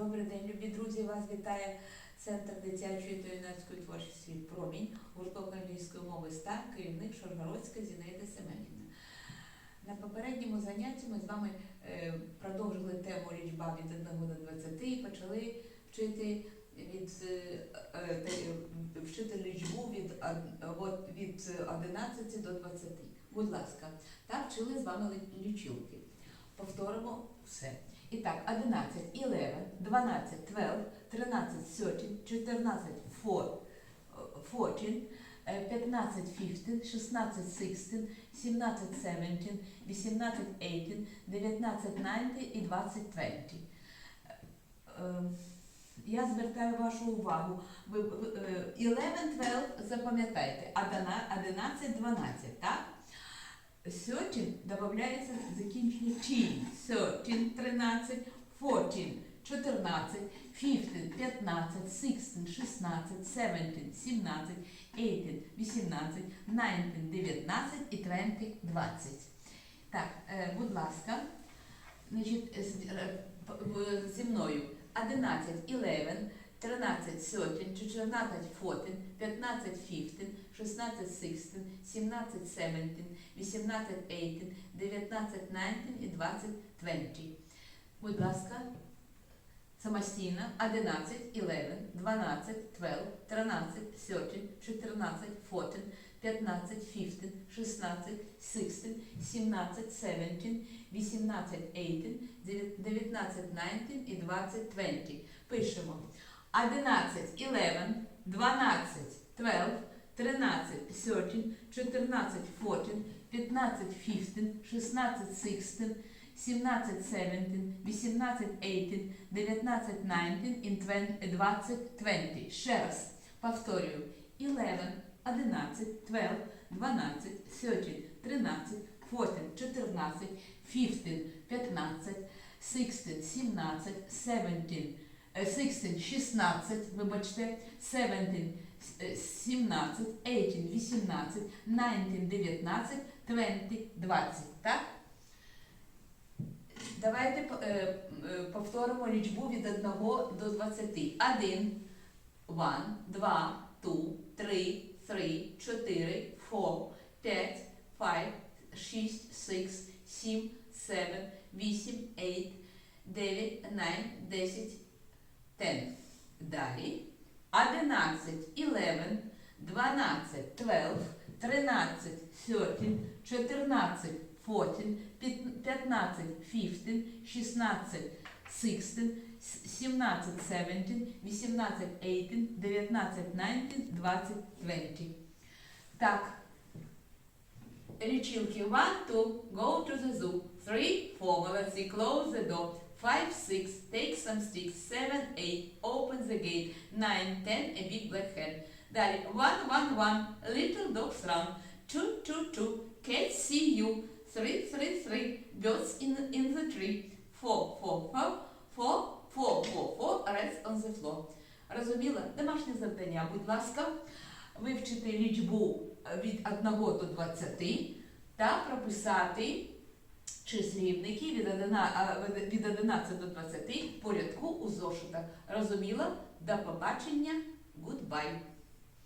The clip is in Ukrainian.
Добрий день, любі друзі! Вас вітає Центр дитячої та юнацької творчості Промінь, гурток англійської мови СТА, керівник Шоргородська Зінаїда Семенівна. На попередньому занятті ми з вами е, продовжили тему лічба від 1 до 20 і почали вчити від е, е, вчити лічбу від, від 11 до 20. Будь ласка, так вчили з вами лічилки. Повторимо все. І так, 11, 11, 12, 12, 13, 13, 14, 14, е, 15, 15, 16, 16, 17, 17, 18, 18, 19, 19 і 20, 20. Е, Я звертаю вашу увагу. Ви, ви, е, 11, 12 запам'ятайте, 11, 12, так? 13 додається закінчення teen. 13, 13, 14, 14, 15, 15, 16, 16, 17, 17, 18, 18, 19, 19 і 20, 20. Так, е, будь ласка, значить, е, зі мною 11, 11, 13, 13, 14, 14, 15, 15, 16, 16, 17, 17, 18, 18, 19, 19 і 20, 20. Будь ласка, самостійно 11, 11, 12, 12, 13, 13, 14, 14, 15, 15, 16, 16, 17, 17, 18, 18, 19, 19 і 20, 20. Пишемо 11, 11, 12, 12, 13, 13, 14, 14, 15, 15, 16, 16, 17, 17, 18, 18, 19, 19 і 20, 20, 20. Ще раз повторюю. 11, 11, 12, 12, 13, 13, 14, 14, 15, 15, 16, 17, 17, е, 16, 16, вибачте, 17, е, 17, 18, 18, 19, 19, 20, 20, так? Давайте е, е, повторимо лічбу від 1 до 20. 1, 1, 2, 2, 3, 3, 4, 4, 5, 5, 6, 6, 7, 7, 8, 8, 9, 9, 10, 10. Далі. 11, 11, 12, 12, 13, 13, 14, 14, 15, 15, 16, 16, 17, 17, 18, 18, 19, 19, 20, 20. Так. Лічилки 1, 2, go to the zoo. 3, 4, молодці, close the door. 5, 6, take some sticks. 7, 8, open the gate. 9, 10, a big black hen. Далі 1, 1, 1, little dogs run. 2, 2, 2, cats see you. 3, 3, 3, birds in, in the tree. 4, 4, 4, 4, 4, 4, 4, rats on the floor. Розуміла? Домашнє завдання, будь ласка, вивчити лічбу е, від 1 до 20 та прописати числівники від 1, від 11 до 20 порядку у зошитах. Розуміла? До побачення. Goodbye.